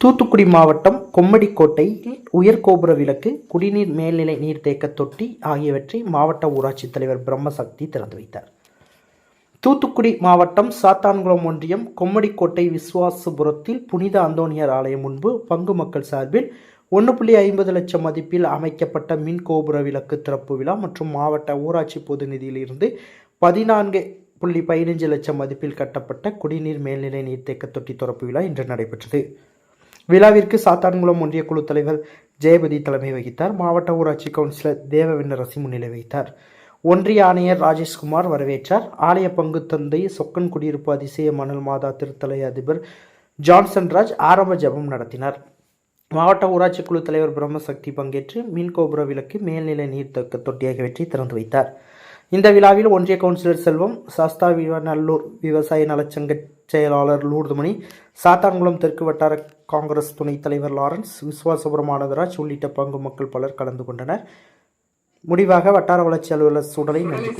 தூத்துக்குடி மாவட்டம் கொம்மடிக்கோட்டையில் உயர்கோபுர விளக்கு குடிநீர் மேல்நிலை நீர்த்தேக்க தொட்டி ஆகியவற்றை மாவட்ட ஊராட்சித் தலைவர் பிரம்மசக்தி திறந்து வைத்தார். தூத்துக்குடி மாவட்டம் சாத்தான்குளம் ஒன்றியம் கொம்மடிக்கோட்டை விஸ்வாசபுரத்தில் புனித அந்தோனியார் ஆலயம் முன்பு பங்கு மக்கள் சார்பில் ஒன்று புள்ளி ஐம்பது லட்சம் மதிப்பில் அமைக்கப்பட்ட மின் கோபுர விளக்கு திறப்பு விழா மற்றும் மாவட்ட ஊராட்சி பொது நிதியிலிருந்து பதினான்கு புள்ளி பதினைஞ்சு லட்சம் மதிப்பில் கட்டப்பட்ட குடிநீர் மேல்நிலை நீர்த்தேக்க தொட்டி திறப்பு விழா இன்று நடைபெற்றது. விழாவிற்கு சாத்தான்குளம் ஒன்றிய குழு தலைவர் ஜெயபதி தலைமை வகித்தார். மாவட்ட ஊராட்சி கவுன்சிலர் தேவவிண்ணரசி முன்னிலை வைத்தார். ஒன்றிய ஆணையர் ராஜேஷ்குமார் வரவேற்றார். ஆலய பங்கு தந்தை சொக்கன் குடியிருப்பு அதிசய மணல் மாதா திருத்தலை அதிபர் ஜான்சன் ராஜ் ஆரம்ப ஜெபம் நடத்தினார். மாவட்ட ஊராட்சி குழு தலைவர் பிரம்மசக்தி பங்கேற்று மீன்கோபுர விளக்கு மேல்நிலை நீர்த்தக்க தொட்டி ஆகியவற்றை திறந்து வைத்தார். இந்த விழாவில் ஒன்றிய கவுன்சிலர் செல்வம் சாஸ்தா நல்லூர் விவசாய நலச்சங்க செயலாளர் லூர்துமணி சாத்தான்குளம் தெற்கு வட்டார காங்கிரஸ் துணைத் தலைவர் லாரன்ஸ் விஸ்வாசபுரமானதராஜ் உள்ளிட்ட பங்கு மக்கள் பலர் கலந்து கொண்டனர். முடிவாக வட்டார வளர்ச்சி அலுவலர் சூடலை நன்றி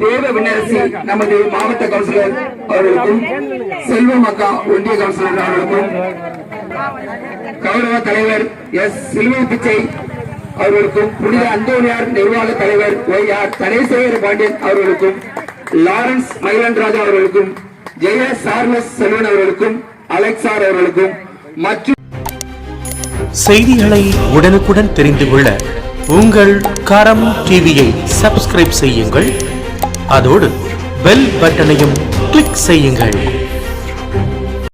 தேவ விண்ணரசி நமது மாவட்ட கவுன்சிலர் அவர்களுக்கும் செல்வம் அக்கா ஒன்றிய கவுன்சிலர் அவர்களுக்கும் கௌரவ தலைவர் எஸ். சிலுவை பிச்சை அவர்களுக்கும் புனித அந்தோனியார் நிர்வாக தலைவர் ஒய். ஆர். தனேசேகர பாண்டியன் அவர்களுக்கும் லாரன்ஸ் மயிலன்ராஜா அவர்களுக்கும் ஜெய சார்லஸ் செல்வன் அவர்களுக்கும் அலெக்சார் அவர்களுக்கும் மற்றும் செய்திகளை உடனுக்குடன் தெரிந்து கொள்ள உங்கள் கரம் டிவியை சப்ஸ்கிரைப் செய்யுங்கள். அதோடு பெல் பட்டனையும் கிளிக் செய்யுங்கள்.